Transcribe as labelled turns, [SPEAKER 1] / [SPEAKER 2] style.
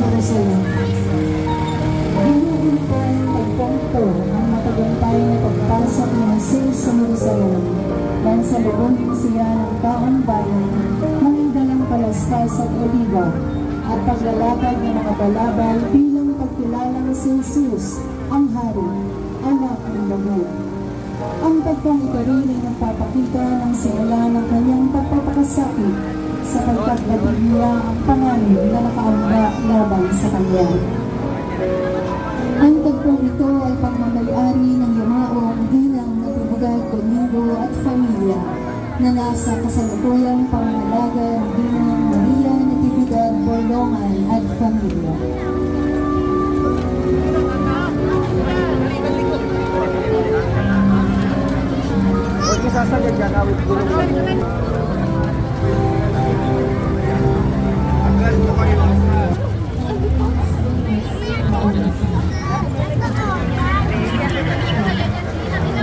[SPEAKER 1] para sa'yo. Binubuntong pagkanto ang matagumpay na pagpasok ni Jesus sa Jerusalem dahil sa lubungin siya ng taong bayan ng dalang palaspas at oliba at paglalakad ng mga balabal bilang pagkilala ni Jesus ang hari, anak ng Lord. Ang pagpangitari ay nagpapakita ng simula ng kanyang naging niya ang pangalan na nakaamba laban sa kanya. Ang tagpong ito ay pagmamayari ng yumaong ginang natubugad Domingo at pamilya na nasa kasalukuyang pangalaga ng ginang Maria Natividad Borlongan at pamilya.
[SPEAKER 2] Huwag isasagad yan, awit gulong.